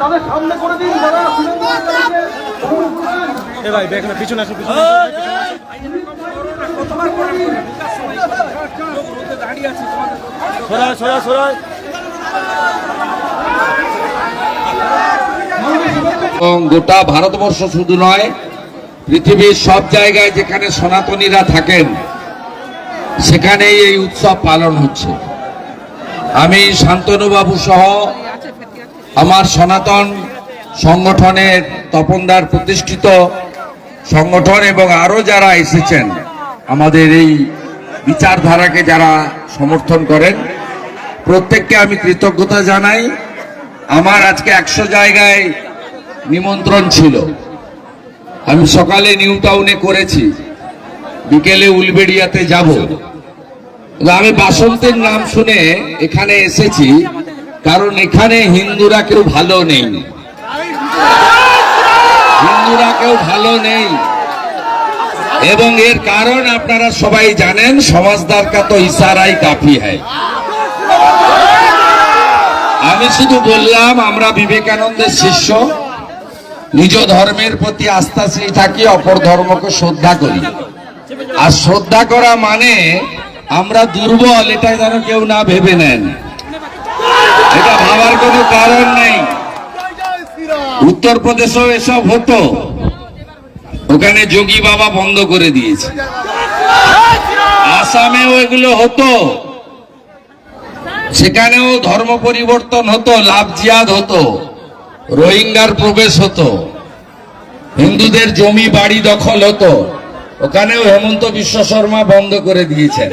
তাদের সামনে করে দিন যারা। এ ভাই এখানে পিছনে আসো পিছনে সরাই সরাই সরাই গোটা ভারতবর্ষ শুধু নয় পৃথিবীর সব জায়গায় যেখানে সনাতনীরা থাকেন সেখানেই এই উৎসব পালন হচ্ছে আমি শান্তনুবাবু সহ আমার সনাতন সংগঠনের তপনদার প্রতিষ্ঠিত সংগঠন এবং আরও যারা এসেছেন, আমাদের এই বিচারধারাকে যারা সমর্থন করেন, প্রত্যেককে আমি কৃতজ্ঞতা জানাই। আমার আজকে একশো জায়গায় নিমন্ত্রণ ছিল। আমি সকালে নিউ টাউনে করেছি। বিকেলে উলবেড়িয়াতে যাব। আমি বাসন্তের নাম শুনে এখানে এসেছি। কারণ এখানে হিন্দুরা কেউ ভালো নেই। হিন্দুরা কেউ ভালো নেই। এবং এর কারণ আপনারা সবাই জানেন, সমাজদার কা তো ইশারাই কাফি হয় আমি শুধু বললাম, আমরা বিবেকানন্দের শিষ্য। নিজ ধর্মের প্রতি আস্থাশীল থাকি, অপর ধর্মকে শ্রদ্ধা করি। আর শ্রদ্ধা করা মানে আমরা দুর্বল এটা যেন কেউ না ভেবে নেন। এটা ভাবার কোনো কারণ নেই। উত্তরপ্রদেশেও এসব হতো। ওখানে যোগী বাবা বন্ধ করে দিয়েছে। আসামেও এগুলো হতো। সেখানেও ধর্ম পরিবর্তন হতো, লাভ জিয়াদ হতো, রোহিঙ্গার প্রবেশ হতো, হিন্দুদের জমি বাড়ি দখল হতো। ওখানেও হেমন্ত বিশ্ব শর্মা বন্ধ করে দিয়েছেন।